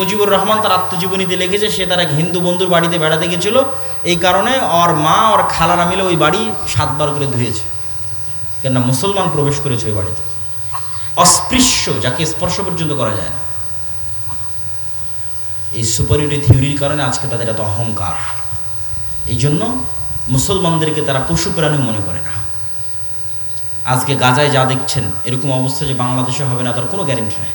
মুজিবুর রহমান তার আত্মজীবনীতে লিখেছে, সে তার এক হিন্দু বন্ধুর বাড়িতে বেড়াতে গেছিল। এই কারণে ওর মা, ওর খালারা মিলে ওই বাড়ি সাতবার করে ধুয়েছে। কেননা মুসলমান প্রবেশ করেছে ওই বাড়িতে। অস্পৃশ্য, যাকে স্পর্শ পর্যন্ত করা যায় না। এই সুপারিটি থিওরির কারণে আজকে তাদের এত অহংকার। এই জন্য মুসলমানদেরকে তারা পশু প্রাণীও মনে করে না। আজকে গাজায় যা দেখছেন, এরকম অবস্থা যে বাংলাদেশে হবে না, তার কোনো গ্যারেন্টি নেই।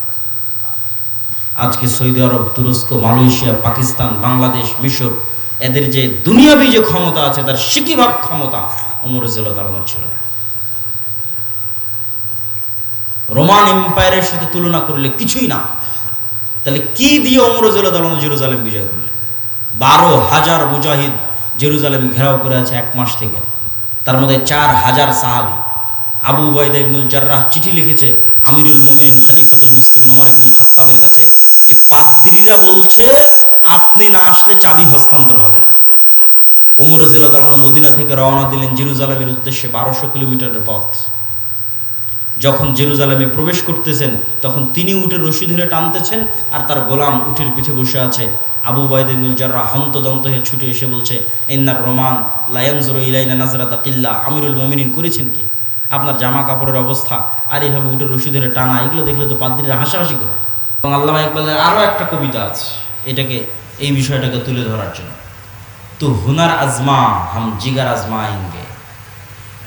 আজকে সৌদি আরব, তুরস্ক, মালয়েশিয়া, পাকিস্তান, বাংলাদেশ, মিশর, এদের যে দুনিয়াবি যে ক্ষমতা আছে, তার সিকিভাগ ক্ষমতা রাজিউল্লাহ তালানোর ছিল না। রোমান এম্পায়ারের সাথে তুলনা করলে কিছুই না। তাহলে কি দিয়ে অমরজুল্লাহ তালন জেরুজালেম বিজয় করলেন? বারো হাজার মুজাহিদ জেরুজালেম ঘেরাও করে আছে এক মাস থেকে। তার মধ্যে চার হাজার সাহাবি। আবু উবাইদা ইবনুল জার্রাহ চিঠি লিখেছে, আমিরুল মোমিন খলিফাতুল মুসলিমিন, ওমর ইবনুল খাত্তাবের কাছে। যে পাদ্রিরা বলছে, আপনি না আসলে চাবি হস্তান্তর হবে না। ওমর তালন মদিনা থেকে রওনা দিলেন জেরুজালেমের উদ্দেশ্যে বারোশো কিলোমিটারের পথ। যখন জেরুজালেমে প্রবেশ করতেছেন, তখন তিনি উঠে রশি ধরে টানতেছেন আর তার গোলাম উঠের পিঠে বসে আছে। আবু বাইদুল জাররা হন্তদন্ত হয়ে ছুটে এসে বলছে এন্নার রোমান লায়নজর ইলাইনা নাজরাতা কিল্লা। আমিরুল মমিনিন, করেছেন কি? আপনার জামা কাপড়ের অবস্থা, আর এইভাবে উঠে রশি ধরে টানা, এগুলো দেখলে তো পাদ্রীরা হাসাহাসি করে। এবং আল্লাহ ইকবালের আরও একটা কবিতা আছে, এটাকে, এই বিষয়টাকে তুলে ধরার জন্য। তো হুনার আজমা হাম জিগার আজমা আইনগে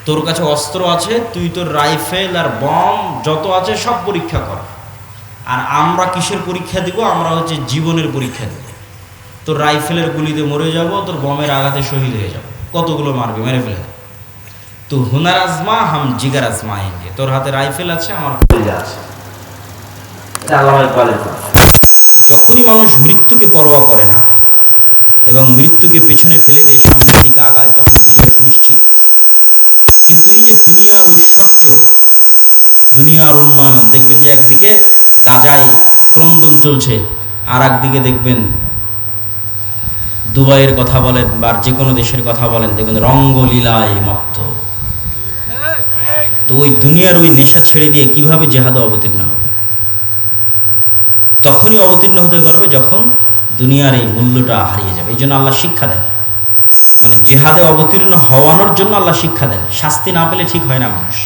তোর কাছে অস্ত্র আছে, তুই তোর রাইফেল আর বম যত আছে সব পরীক্ষা কর। আর আমরা কিসের পরীক্ষা দিব? আমরা হচ্ছে জীবনের পরীক্ষা দিব। তোর রাইফেলের গুলিতে মরে যাব, তোর বমের আঘাতে শহীদ হয়ে যাব। কতগুলো মারবে? মেরে ফেলে তো হুনার আজমা হাম জিগার আজমা আইনগে তোর হাতে রাইফেল আছে, আমার আছে এটা আল্লাহ ইকবালের কথা। যখনই মানুষ মৃত্যুকে পরোয়া করে না এবং মৃত্যুকে পেছনে ফেলে দিয়ে সামনের দিকে আগায়, তখন বিজয় সুনিশ্চিত। কিন্তু এই যে দুনিয়ার ঐশ্বর্য দুনিয়ার উন্নয়ন, দেখবেন যে একদিকে গাজায় ক্রন্দন চলছে আর একদিকে দেখবেন দুবাইয়ের কথা বলেন বা যে কোনো দেশের কথা বলেন, দেখবেন রঙ্গলীলায় মত্ত। তো ওই দুনিয়ার ওই নেশা ছেড়ে দিয়ে কীভাবে জেহাদে অবতীর্ণ হবে? তখনই অবতীর্ণ হতে পারবে যখন দুনিয়ার এই মূল্যটা হারিয়ে যাবে। এই জন্য আল্লাহ শিক্ষা দেন। মানে জেহাদে অবতীর্ণ হওয়ানোর জন্য আল্লাহ শিক্ষা দেন। শাস্তি না পেলে ঠিক হয় না মানুষ।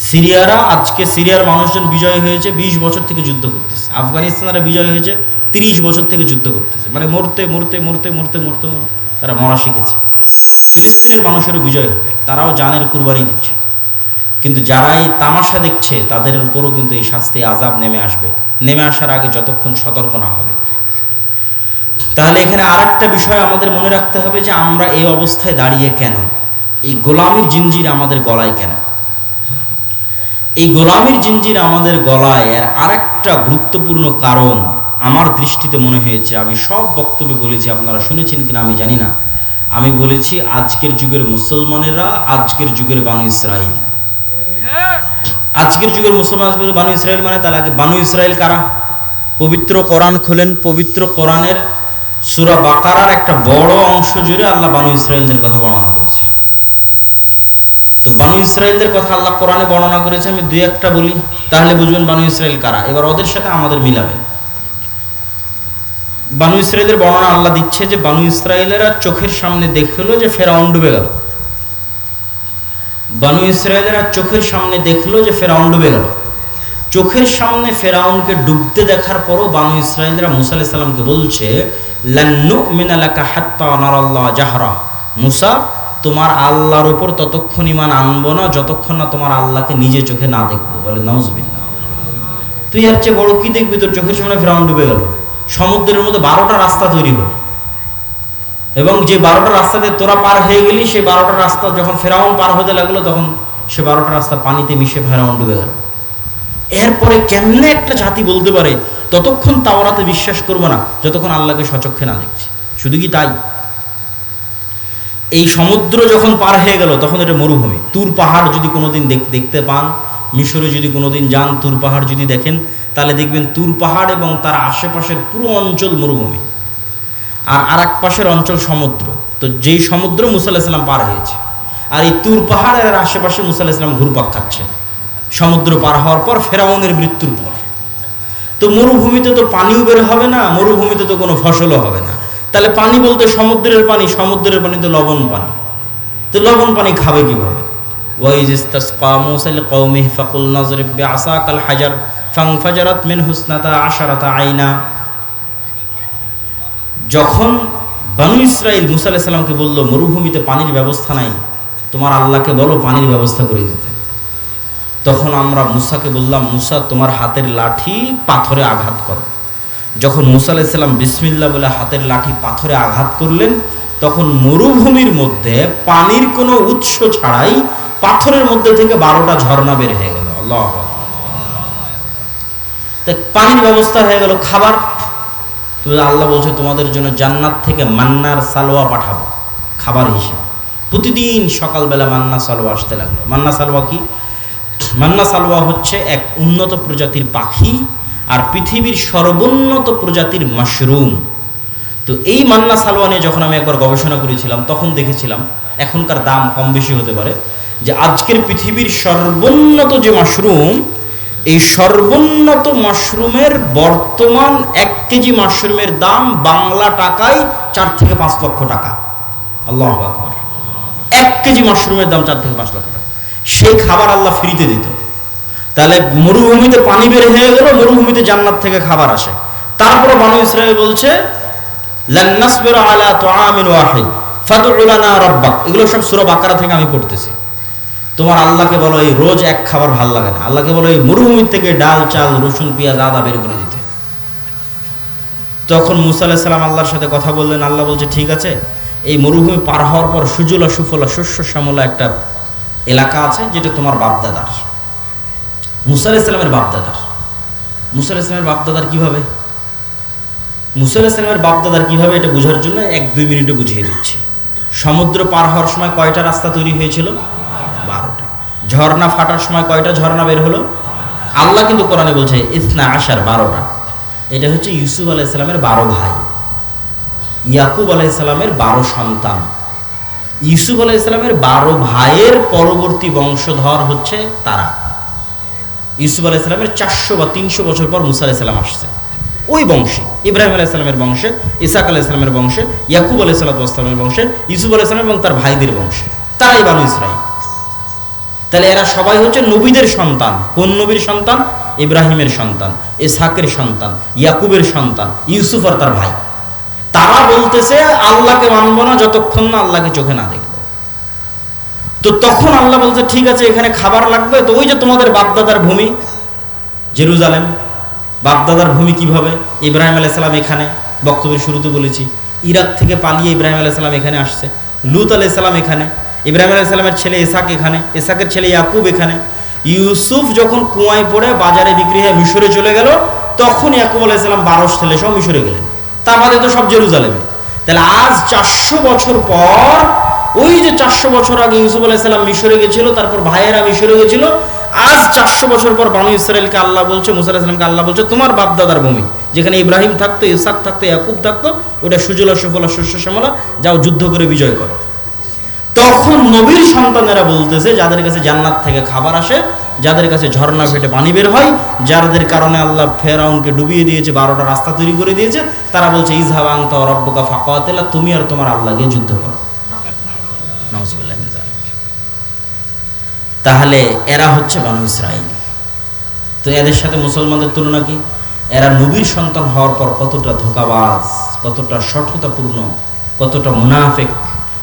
সিরিয়ারা আজকে সিরিয়ার মানুষজন বিজয় হয়েছে ২০ বছর থেকে যুদ্ধ করতেছে। আফগানিস্তানরা বিজয় হয়েছে ৩০ বছর থেকে যুদ্ধ করতেছে। মানে মরতে মরতে মরতে মরতে মরতে মরতে তারা মরা শিখেছে। ফিলিস্তিনের মানুষেরও বিজয় হবে। তারাও জানের কুরবানি দিচ্ছে। কিন্তু যারা এই তামাশা দেখছে, তাদের উপরও কিন্তু এই শাস্তি আজাব নেমে আসবে। নেমে আসার আগে যতক্ষণ সতর্ক না হবে। তাহলে এখানে আর একটা বিষয় আমাদের মনে রাখতে হবে যে আমরা এই অবস্থায় দাঁড়িয়ে কেন? এই গোলামির জিঞ্জির আমাদের গলায় কেন? এই গোলামির জিঞ্জির আমাদের গলায় এর আরেকটা গুরুত্বপূর্ণ কারণ আমার দৃষ্টিতে মনে হয়েছে। আমি সব বক্তব্যে বলেছি, আপনারা শুনেছেন কিনা আমি জানি না। আমি বলেছি, আজকের যুগের মুসলমানেরা, আজকের যুগের বানু ইসরায়েল আজকের যুগের মুসলমান বানু ইসরায়েল মানে তার আগে বানু ইসরায়েল কারা? পবিত্র কোরআন খোলেন, পবিত্র কোরআনের সুরা বাকারার একটা বড় অংশ জুড়ে আল্লাহ বানু ইসরায়েলদের কথা বর্ণনা করেছে। তো বানু ইসরায়েলদের কথা আল্লাহ কোরআনে বর্ণনা করেছে, আমি দুই একটা বলি, তাহলে বুঝবেন বানু ইসরায়েল কারা। এবার ওদের সাথে আমাদের মিলাবেন বানু ইসরায়েলের বর্ণনা আল্লাহ দিচ্ছে যে বানু ইসরায়েলেরা চোখের সামনে দেখল যে ফেরাউন ডুবে গেল। বানু ইসরায়েলেরা চোখের সামনে দেখল যে ফেরাউন ডুবে গেল। চোখের সামনে ফেরাউনকে ডুবতে দেখার পরও বানু ইসরায়েলরা মুসা আলাইহিস সালামকে বলছে মিনালাকা হাত্তা নারাল্লাহ জাহরা। মুসা, তোমার আল্লাহর উপর ততক্ষণ ইমান আনব না, যতক্ষণ না তোমার আল্লাহকে নিজে চোখে না দেখব। বলে, নাউজবিল্লাহ। তুই আর চেয়ে বড় কি দেখবি? তোর চোখের সামনে ফেরাউন ডুবে গেল। সমুদ্রের মধ্যে বারোটা রাস্তা তৈরি হলো। এবং যে বারোটা রাস্তাতে তোরা পার হয়ে গেলি, সেই বারোটা রাস্তা যখন ফেরাউন পার হতে লাগল, তখন সে বারোটা রাস্তা পানিতে মিশে ফেরাউন ডুবে গেল। এরপরে কেমনে একটা জাতি বলতে পারে, ততক্ষণ তাওরাতে বিশ্বাস করব না, যতক্ষণ আল্লাহকে সচক্ষে না দেখছি। শুধু কি তাই? এই সমুদ্র যখন পার হয়ে গেল, তখন এটা মরুভূমি। তুর পাহাড় যদি কোনোদিন দেখ- দেখতে পান, মিশরে যদি কোনোদিন যান, তুর পাহাড় যদি দেখেন, তাহলে দেখবেন তুর পাহাড় এবং তার আশেপাশের পুরো অঞ্চল মরুভূমি। আর আর এক পাশের অঞ্চল সমুদ্র। তো যেই সমুদ্র মুসা আলাহিসাল্লাম পার হয়েছে, আর এই তুর পাহাড়ের আশেপাশে মুসা আলাহিসাল্লাম ঘুরপাক খাচ্ছে। সমুদ্র পার হওয়ার পর ফেরাউনের মৃত্যুর পর। তো মরুভূমিতে তো পানিও বের হবে না, মরুভূমিতে তো কোনো ফসলও হবে না। তাহলে পানি বলতে সমুদ্রের পানি সমুদ্রের পানি তো লবণ পানি। তো লবণ পানি খাবে কীভাবে? ওয়াইজ ইস্তাসকা মূসা লিকাওমিহি ফাকুল নাজরিব বিআসাকাল হাজার, ফানফাজারাত মিন হুসনাতা আশারাতা আইনা। যখন বানু ইসরাইল মুসা আলাইহিস সালামকে বলল, মরুভূমিতে পানির ব্যবস্থা নাই, তোমার আল্লাহকে বলো পানির ব্যবস্থা করে দিতে। তখন আমরা মুসাকে বললাম, মুসা, তোমার হাতের লাঠি পাথরে আঘাত করো। যখন মুসা আলাইসাল্লাম বিসমিল্লা বলে হাতের লাঠি পাথরে আঘাত করলেন, তখন মরুভূমির মধ্যে পানির কোনো উৎস ছাড়াই পাথরের মধ্যে থেকে বারোটা ঝর্ণা বের হয়ে গেল। পানির ব্যবস্থা হয়ে গেল খাবার। তো আল্লাহ বলছে, তোমাদের জন্য জান্নাত থেকে মান্নার সালোয়া পাঠাবো, খাবার হিসেবে। প্রতিদিন সকালবেলা মান্না সালোয়া আসতে লাগল। মান্না সালোয়া কি? মান্না সালোয়া হচ্ছে এক উন্নত প্রজাতির পাখি আর পৃথিবীর সর্বোন্নত প্রজাতির মাশরুম। তো এই মান্না সালোয়া নিয়ে যখন আমি একবার গবেষণা করেছিলাম, তখন দেখেছিলাম, এখনকার দাম কম বেশি হতে পারে, যে আজকের পৃথিবীর সর্বোন্নত যে মাশরুম এই সর্বোন্নত মাশরুমের বর্তমান এক কেজি মাশরুমের দাম বাংলা টাকায় চার থেকে পাঁচ লক্ষ টাকা। আল্লাহ এক কেজি মাশরুমের দাম চার থেকে পাঁচ লক্ষ টাকা। সেই খাবার আল্লাহ ফ্রিতে দিত। তাহলে মরুভূমিতে পানি বের হয়ে গেল, মরুভূমিতে জান্নাত থেকে খাবার আসে। তারপরে বানু ইসরায়েল বলছে রাব্বাক। এগুলো সব সূরা বাকারা থেকে আমি পড়তেছি। তোমার আল্লাহকে বলো, এই রোজ এক খাবার ভালো লাগে না। আল্লাহকে বলো, এই মরুভূমির থেকে ডাল, চাল, রসুন, পেঁয়াজ, আদা বের করে দিতে। তখন মুসা আলাহিস সালাম আল্লাহর সাথে কথা বললেন। আল্লাহ বলছে, ঠিক আছে, এই মরুভূমি পার হওয়ার পর সুজলা সুফলা শস্য শ্যামলা একটা এলাকা আছে, যেটা তোমার বাপদাদার। মুসা সালামের বাপদাদার। মুসা সালামের বাপদাদার কীভাবে? মুসা সালামের বাপদাদার কীভাবে এটা বোঝার জন্য এক দুই মিনিটে বুঝিয়ে দিচ্ছি। সমুদ্র পার হওয়ার সময় কয়টা রাস্তা তৈরি হয়েছিল? ঝর্ণা ফাটার সময় কয়টা ঝর্ণা বের হলো? আল্লাহ কিন্তু কোরআনে বলছে, ইসনা আশার বারোটা। এটা হচ্ছে ইউসুফ আলাইসালামের বারো ভাই। ইয়াকুব আলাইসালামের বারো সন্তান। ইউসুফ আলাইসালামের বারো ভাইয়ের পরবর্তী বংশধর হচ্ছে তারা। ইউসুফ আলাইসালামের চারশো বা তিনশো বছর পর মুসা আলাইসালাম আসছে। ওই বংশে, ইব্রাহিম আলাইসালামের বংশে, ইসাক আলাইসালামের বংশে, ইয়াকুব আলাইসালামের বংশে, ইউসুফ আলাইসালাম এবং তার ভাইদের বংশে। তারাই বানু ইসরাইল তাহলে এরা সবাই হচ্ছে নবীদের সন্তান। কোন নবীর সন্তান? ইব্রাহিমের সন্তান ইসাকের সন্তান, ইয়াকুবের সন্তান, ইউসুফ আর তার ভাই। তারা বলতেছে, আল্লাহকে মানবো না, যতক্ষণ না আল্লাহকে চোখে না দেখব। তো তখন আল্লাহ বলছে, ঠিক আছে, এখানে খাবার লাগবে। তো ওই যে তোমাদের বাপদাদার ভূমি, জেরুজালেম, বাপদাদার ভূমি কীভাবে? ইব্রাহিম আলাইসালাম এখানে, বক্তব্যের শুরুতে বলেছি। ইরাক থেকে পালিয়ে ইব্রাহিম আলাইসালাম এখানে আসছে। লুত আলাইসালাম এখানে। ইব্রাহিম আলাইসালামের ছেলে এসাক এখানে এসাকের ছেলে ইয়াকুব এখানে। ইউসুফ যখন কুয়ায় পড়ে বাজারে বিক্রি হয়ে মিশরে চলে গেল, তখন ইয়াকুব আলাইসালাম বারোশ ছেলে সব মিশরে গেলেন। তার বাদে তো সব জেরুজালেমে। তাহলে আজ চারশো বছর পর, ওই যে চারশো বছর আগে ইউসুফ আলাইসাল্লাম মিশরে গেছিল, তারপর ভাইয়েরা মিশরে গেছিল, আজ চারশো বছর পর বানু ইসরায়েলকে আল্লাহ বলছে, মুসা আলাহিসামকে আল্লাহ বলছে, তোমার বাপদাদার ভূমি, যেখানে ইব্রাহিম থাকতো, ইসাক থাকতো, ইয়াকুব থাকতো, ওটা সুজলা সুফলা শস্য শ্যামলা, যাও যুদ্ধ করে বিজয় করো। তখন নবীর সন্তানেরা বলতেছে, যাদের কাছে জান্নাত থেকে খাবার আসে, যাদের কাছে ঝর্ণা ফেটে পানি বের হয়, যাদের কারণে আল্লাহ ফেরাউনকে ডুবিয়ে দিয়েছে, বারোটা রাস্তা তৈরি করে দিয়েছে, তারা বলছে ইজহাব আংতা রব্বকা ফাকাতেলা, তুমি আর তোমার আল্লাহ গিয়ে যুদ্ধ করো। তাহলে এরা হচ্ছে বানু ইসরাইল তো এদের সাথে মুসলমানদের তুলনা কি? এরা নবীর সন্তান হওয়ার পর কতটা ধোকাবাজ, কতটা সঠতাপূর্ণ কতটা মুনাফেক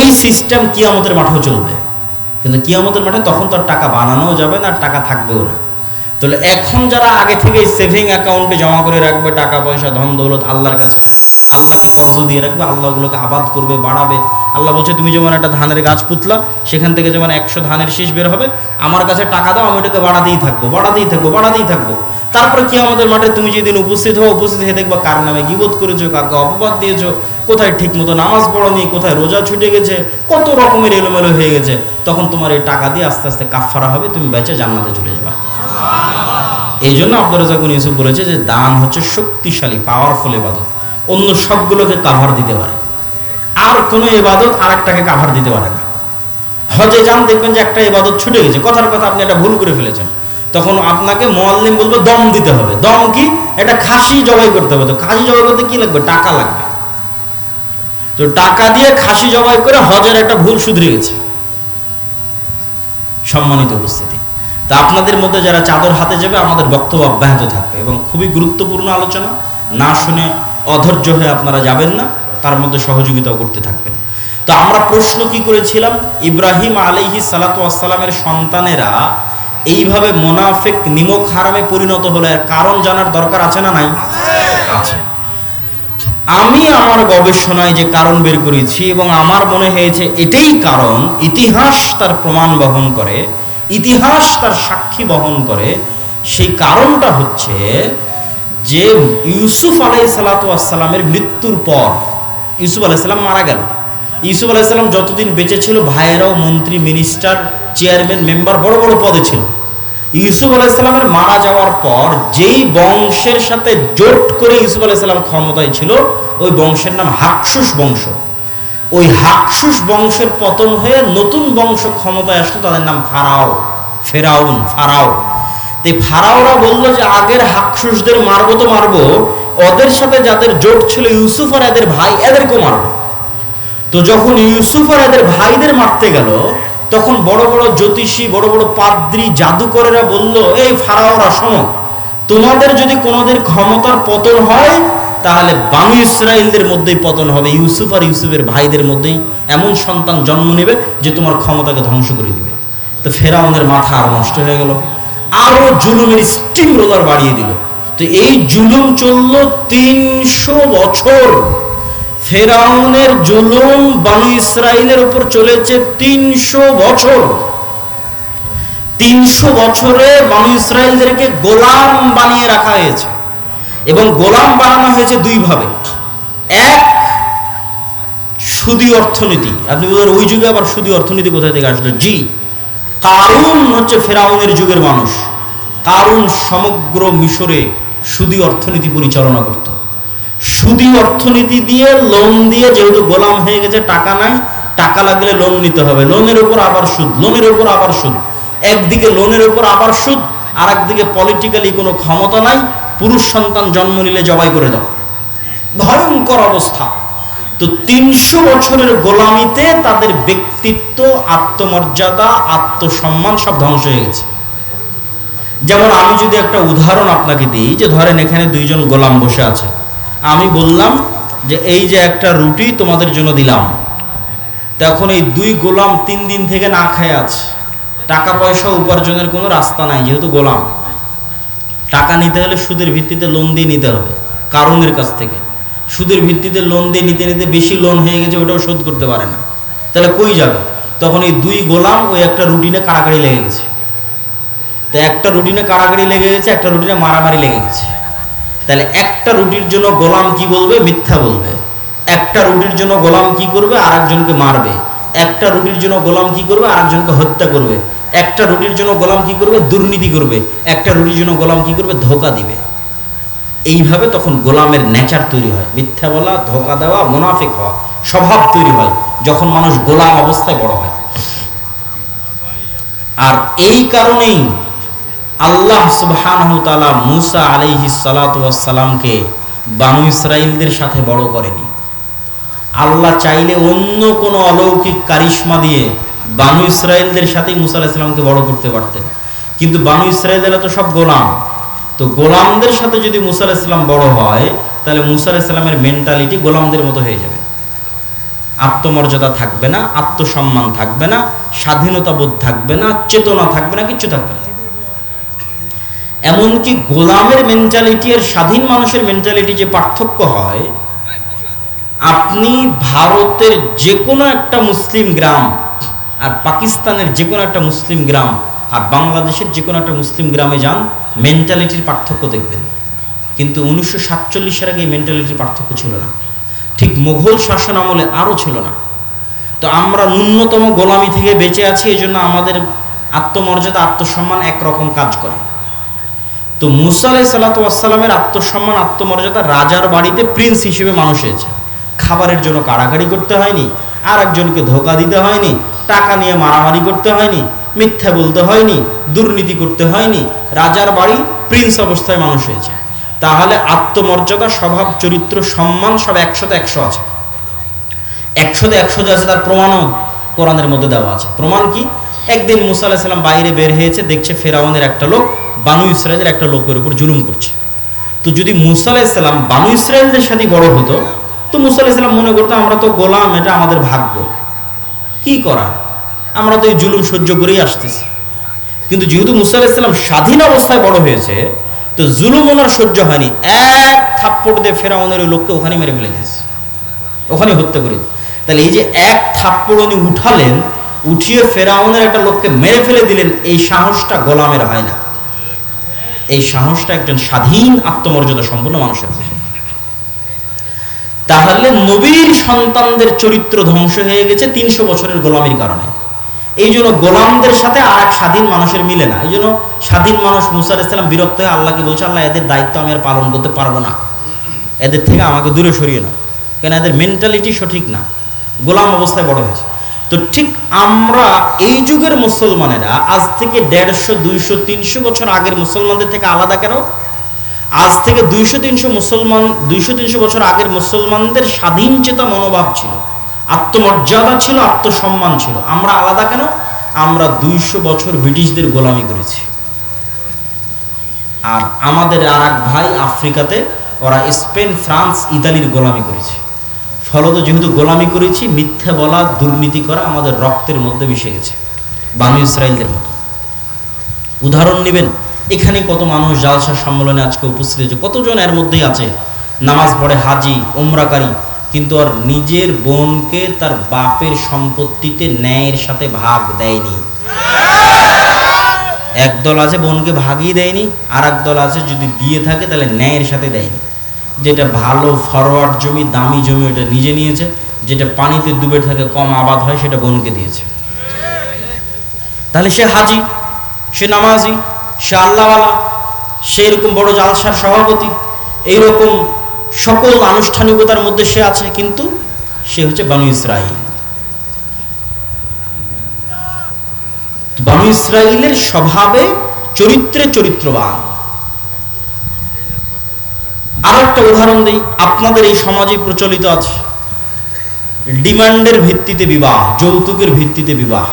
এই সিস্টেম কিয়ামতের মাঠেও চলবে। কিন্তু কিয়ামতের মাঠে তখন তো আর টাকা বানানোও যাবে না টাকা থাকবেও না। তাহলে এখন যারা আগে থেকে সেভিং অ্যাকাউন্টে জমা করে রাখবে, টাকা, পয়সা, ধন, দৌলত আল্লাহর কাছে, আল্লাহকে কর্জ দিয়ে রাখবে, আল্লাহ ওগুলোকে আবাদ করবে, বাড়াবে। আল্লাহ বলছে, তুমি যেমন একটা ধানের গাছ পুতলা, সেখান থেকে যেমন একশো ধানের শীষ বের হবে, আমার কাছে টাকা দাও, আমি ওটাকে বাড়াতেই থাকব বাড়াতেই থাকব বাড়াতেই থাকব। তারপরে কি আমাদের মাঠে তুমি যেদিন উপস্থিত হও, উপস্থিত হয়ে দেখবা কার নামে গিবোধ করেছ কাকে অপবাদ দিয়েছ, কোথায় ঠিক মতো নামাজ পড়নি, কোথায় রোজা ছুটে গেছে, কত রকমের এলোমেলো হয়ে গেছে। তখন তোমার এই টাকা দিয়ে আস্তে আস্তে কাফারা হবে, তুমি বেঁচে জান্নাতে চলে যাবা। এই জন্য আব্দুল রাজাক বিন ইউসুফ বলেছে যে, দান হচ্ছে শক্তিশালী পাওয়ারফুল এবাদত অন্য সবগুলোকে কাভার দিতে পারে। আর কোনো এবাদত আর একটাকে কাভার দিতে পারে না। হজে যান, দেখবেন যে একটা এবাদত ছুটে গেছে। কথার কথা আপনি একটা ভুল করে ফেলেছেন। তখন আপনাকে মোয়াল্লিম বলবে, দম দিতে হবে। দম কি? এটা খাসি জবাই করতে হবে। তো খাসি জবাই করতে কি লাগবে? টাকা লাগবে। তো টাকা দিয়ে খাসি জবাই করে হজের একটা ভুল শুধরে গেছে। সম্মানিত উপস্থিতি। তা আপনাদের মধ্যে যারা চাদর হাতে যাবে, আমাদের বক্তব্য অব্যাহত থাকবে এবং খুবই গুরুত্বপূর্ণ আলোচনা। না শুনে অধৈর্য হয়ে আপনারা যাবেন না, তার মধ্যে সহযোগিতাও করতে থাকবেন। তো আমরা প্রশ্ন কি করেছিলাম? ইব্রাহিম আলিহি সালাতু আসসালামের সন্তানেরা এইভাবে মোনাফেক নিমক হারামে পরিণত হলে কারণ জানার দরকার আছে না নাই? আছে। আমি আমার গবেষণায় যে কারণ বের করেছি এবং আমার মনে হয়েছে এটাই কারণ, ইতিহাস তার প্রমাণ বহন করে, ইতিহাস তার সাক্ষী বহন করে, সেই কারণটা হচ্ছে যে ইউসুফ আলাই সালাতামের মৃত্যুর পর ইউসুফ আলাইসাল্লাম মারা গেল। ইউসুফ আলাইসাল্লাম যতদিন বেঁচে ছিল, ভাইয়েরাও মন্ত্রী মিনিস্টার চেয়ারম্যান মেম্বার বড় বড় পদে ছিল। ইউসুফ আলাইসাল্লামের মারা যাওয়ার পর যেই বংশের সাথে জোট করে ইউসুফ আলাইসাল্লাম ক্ষমতায় ছিল, ওই বংশের নাম হাকসুস বংশ। ওই হাকসুস বংশের পতন হয়ে নতুন বংশ ক্ষমতায় আসলো, তাদের নাম ফারাও, ফেরাউন, ফারাও। তো ফারাওরা বলল যে, আগের হাকসুসদের মারবো তো মারবো, ওদের সাথে যাদের জোট ছিল ইউসুফ আর এদের ভাই, এদেরকেও মারবো। তো যখন ইউসুফ আর এদের ভাইদের মারতে গেল তখন বড় বড় জ্যোতিষী, বড় বড় পাদ্রী, জাদুকরেরা বলল, এই ফারাওরা, শোনো, তোমাদের যদি কোনোদের ক্ষমতার পতন হয়, তাহলে বানু ইসরায়েলদের মধ্যেই পতন হবে। ইউসুফ আর ইউসুফের ভাইদের মধ্যেই এমন সন্তান জন্ম নেবে যে তোমার ক্ষমতাকে ধ্বংস করে দিবে। তো ফেরাউনের মাথা আরও নষ্ট হয়ে গেল। আরও জুলুমের স্টিম রোলার বাড়িয়ে দিল। তো এই জুলুম চলল তিনশো বছর। ফেরাউনের জুলুম বানু ইসরায়েলের উপর চলেছে তিনশো বছর। তিনশো বছরে বানু ইসরায়েলদেরকে গোলাম বানিয়ে রাখা হয়েছে। এবং গোলাম বানানো হয়েছে দুইভাবে। এক, সুদী অর্থনীতি। আপনি বলেন ওই যুগে আবার সুদী অর্থনীতি কোথায় থেকে আসলো? জি, কারুন হচ্ছে ফেরাউনের যুগের মানুষ। কারুন সমগ্র মিশরে সুদী অর্থনীতি পরিচালনা করত। সুদী অর্থনীতি দিয়ে লোন দিয়ে যেহেতু গোলাম হয়ে গেছে, টাকা নাই, টাকা লাগলে লোন নিতে হবে। লোনের উপর আবার সুদ লোনের উপর আবার সুদ। একদিকে লোনের উপর আবার সুদ আর একদিকে পলিটিক্যালি কোনো ক্ষমতা নাই, পুরুষ সন্তান জন্ম নিলে জবাই করে দাও। ভয়ঙ্কর অবস্থা। তো তিনশো বছরের গোলামিতে তাদের ব্যক্তিত্ব, আত্মমর্যাদা, আত্মসম্মান সব ধ্বংস হয়ে গেছে। যেমন আমি যদি একটা উদাহরণ আপনাকে দিই, যে ধরেন এখানে দুইজন গোলাম বসে আছে। আমি বললাম যে এই যে একটা রুটি তোমাদের জন্য দিলাম তখন এই দুই গোলাম তিন দিন থেকে না খায় আছে টাকা পয়সা উপার্জনের কোনো রাস্তা নাই, যেহেতু গোলাম। টাকা নিতে হলে সুদের ভিত্তিতে লোন দিয়ে নিতে হবে কারণের কাছ থেকে। সুদের ভিত্তিতে লোন দিয়ে নিতে নিতে বেশি লোন হয়ে গেছে, ওটাও শোধ করতে পারে না। তাহলে কই যাবে? তখন এই দুই গোলাম ওই একটা রুটিনে কাড়াকাড়ি লেগে গেছে। তো একটা রুটিনে কাড়াকাড়ি লেগে গেছে, একটা রুটিনে মারামারি লেগে গেছে। তাহলে একটা রুটির জন্য গোলাম কি বলবে? মিথ্যা বলবে। একটা রুটির জন্য গোলাম কি করবে? আর একজনকে মারবে। একটা রুটির জন্য গোলাম কি করবে? আর একজনকে হত্যা করবে। একটা রুটির জন্য গোলাম কি করবে? দুর্নীতি করবে। একটা রুটির জন্য গোলাম কি করবে? ধোকা দিবে। এইভাবে তখন গোলামের নেচার তৈরি হয়। মিথ্যা বলা, ধোকা দেওয়া, মোনাফিক হওয়া, স্বভাব তৈরি হয় যখন মানুষ গোলাম অবস্থায় বড় হয়। আর এই কারণেই আল্লাহ সুবহানাহু তাআলা মুসা আলাইহি সালামকে বানু ইসরাইলদের সাথে বড় করেনি। আল্লাহ চাইলে অন্য কোনো অলৌকিক কারিশমা দিয়ে বানু ইসরায়েলদের সাথেই মুসা আলাইসাল্লামকে বড় করতে পারতেন। কিন্তু বানু ইসরায়েলরা তো সব গোলাম। তো গোলামদের সাথে যদি মুসা আলাইসাল্লাম বড় হয়, তাহলে মুসা আলাইসাল্লামের মেন্টালিটি গোলামদের মতো হয়ে যাবে। আত্মমর্যাদা থাকবে না, আত্মসম্মান থাকবে না স্বাধীনতা বোধ থাকবে না, চেতনা থাকবে না, কিচ্ছু থাকবে না। এমনকি গোলামের মেন্টালিটি আর স্বাধীন মানুষের মেন্টালিটি যে পার্থক্য হয়, আপনি ভারতের যে কোনো একটা মুসলিম গ্রাম আর পাকিস্তানের যে কোনো একটা মুসলিম গ্রাম আর বাংলাদেশের যে কোনো একটা মুসলিম গ্রামে যান মেন্টালিটির পার্থক্য দেখবেন। কিন্তু উনিশশো সাতচল্লিশের আগে মেন্টালিটির পার্থক্য ছিল না। ঠিক মুঘল শাসন আমলে আরও ছিল না। তো আমরা ন্যূনতম গোলামি থেকে বেঁচে আছি এই জন্য আমাদের আত্মমর্যাদা, আত্মসম্মান একরকম কাজ করে। তো মুসা আলাই সাল্লাতামের আত্মসম্মান, আত্মমর্যাদা রাজার বাড়িতে প্রিন্স হিসেবে মানুষ হয়েছে। খাবারের জন্য কাড়াকাড়ি করতে হয়নি আর একজনকে ধোকা দিতে হয়নি, টাকা নিয়ে মারামারি করতে হয়নি, মিথ্যা বলতে হয়নি, দুর্নীতি করতে হয়নি, রাজার বাড়ি প্রিন্স অবস্থায় মানুষ হয়েছে। তাহলে আত্মমর্যাদা, স্বভাব, চরিত্র, সম্মান সব একশোতে একশো আছে। একশোতে একশো যে আছে তার প্রমাণও কোরআনের মধ্যে দেওয়া আছে। প্রমাণ কি? একদিন মুসা আলাহিসাল্লাম বাইরে বের হয়েছে, দেখছে ফেরাউনের একটা লোক বানু ইসরায়েলের একটা লোকের উপর জুলুম করছে। তো যদি মুসা আলাহিসাল্লাম বানু ইসরায়েলদের সাথে বড় হতো, তো মুসা আলাহিসাল্লাম মনে করতো, আমরা তো গোলাম, এটা আমাদের ভাগ্য। কি করা? আমরা তো এই জুলুম সহ্য করেই আসতেছি। কিন্তু যেহেতু মুসা আলাহিসাল্লাম স্বাধীন অবস্থায় বড় হয়েছে, তো জুলুম ওনার সহ্য হয়নি। এক থাপ্পড় দিয়ে ফেরাউনের ওই লোককে ওখানে মেরে ফেলে দিয়েছে। ওখানে হত্যা করে তাহলে এই যে এক থাপ্পড় উনি উঠালেন উঠিয়ে ফেরাউনের একটা লোককে মেরে ফেলে দিলেন, এই সাহসটা গোলামের হয় না। এই সাহসটা একজন স্বাধীন আত্মমর্যাদা সম্পন্ন মানুষের। তাহলে নবীর সন্তানদের চরিত্র ধ্বংস হয়ে গেছে তিনশো বছরের গোলামির কারণে। এই জন্য গোলামদের সাথে আর এক স্বাধীন মানুষের মিলে না। এই জন্য স্বাধীন মানুষ মুসার ইসলাম বিরক্ত হয়ে আল্লাহকে বলছে, আল্লাহ, এদের দায়িত্ব আমি আর পালন করতে পারব না। এদের থেকে আমাকে দূরে সরিয়ে নাও। কেন? এদের মেন্টালিটি সঠিক না। গোলাম অবস্থায় বড় হয়েছে। তো ঠিক আমরা এই যুগের মুসলমানেরা আজ থেকে দেড়শো, দুইশো, তিনশো বছর আগের মুসলমানদের থেকে আলাদা কেন? আজ থেকে দুইশো, তিনশো মুসলমান, দুইশো, তিনশো বছর আগের মুসলমানদের স্বাধীন চেতা মনোভাব ছিল, আত্মমর্যাদা ছিল, আত্মসম্মান ছিল। আমরা আলাদা কেন? আমরা দুইশো বছর ব্রিটিশদের গোলামি করেছি। আর আমাদের আর ভাই আফ্রিকাতে, ওরা স্পেন, ফ্রান্স, ইতালির গোলামি করেছে। ফলত যেহেতু গোলামি করেছি, মিথ্যা বলা, দুর্নীতি করা আমাদের রক্তের মধ্যে মিশে গেছে, বানু ইসরায়েলদের মতো। উদাহরণ নেবেন, এখানে কত মানুষ জালসা সম্মেলনে আজকে উপস্থিত হয়েছে, কতজন এর মধ্যেই আছে? নামাজ পড়ে হাজি ওমরাকারী কিন্তু আর নিজের বোনকে তার বাপের সম্পত্তিতে ন্যায়ের সাথে ভাগ দেয়নি। একদল আছে, বোনকে ভাগই দেয়নি আর দল আছে, যদি দিয়ে থাকে, তাহলে ন্যায়ের সাথে দেয়নি। যেটা ভালো ফরওয়ার্ড জমি, দামি জমি ওটা নিজে নিয়েছে, যেটা পানিতে ডুবে থাকে, কম আবাদ হয়, সেটা বোনকে দিয়েছে। তাহলে সে হাজি, সে নামাজি, সে আল্লাহওয়ালা, সে এরকম বড় জালসার সভাপতি, এইরকম সকল আনুষ্ঠানিকতার মধ্যে সে আছে, কিন্তু সে হচ্ছে বানু ইসরাইল বানু ইসরায়েলের স্বভাবে চরিত্রে চরিত্রবান। আর একটা উদাহরণ দিই, আপনাদের এই সমাজে প্রচলিত আছে। ডিমান্ডের ভিত্তিতে বিবাহ, যৌতুকের ভিত্তিতে বিবাহ।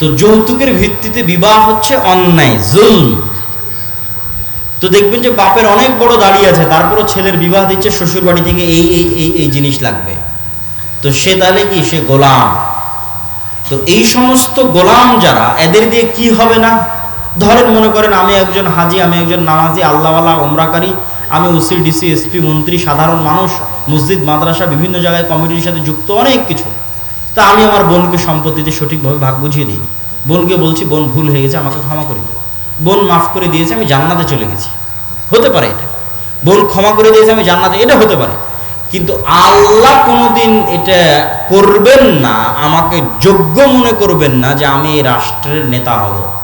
তো যৌতুকের ভিত্তিতে বিবাহ হচ্ছে অন্যায়, জুলম। তো দেখবেন যে বাপের অনেক বড় দাঁড়িয়ে আছে, তারপরও ছেলের বিবাহ দিচ্ছে শ্বশুর বাড়ি থেকে এই এই এই এই জিনিস লাগবে। তো সে তাহলে কি? সে গোলাম। তো এই সমস্ত গোলাম যারা, এদের দিয়ে কি হবে না? ধরেন মনে করেন আমি একজন হাজি, আমি একজন নামাজি, আল্লাহওয়ালা ওমরাকারী আমি ওসি, ডিসি, এসপি, মন্ত্রী, সাধারণ মানুষ, মসজিদ, মাদ্রাসা, বিভিন্ন জায়গায় কমিটির সাথে যুক্ত অনেক কিছু। তা আমি আমার বোনকে সম্পত্তিতে সঠিকভাবে ভাগ বুঝিয়ে দিই বোনকে বলছি, বোন, ভুল হয়ে গেছে, আমাকে ক্ষমা করে দিও। বোন মাফ করে দিয়েছে, আমি জান্নাতে চলে গেছি। হতে পারে এটা। বোন ক্ষমা করে দিয়েছে, আমি জান্নাতে, এটা হতে পারে। কিন্তু আল্লাহ কোনোদিন এটা করবেন না, আমাকে যোগ্য মনে করবেন না যে আমি রাষ্ট্রের নেতা হব।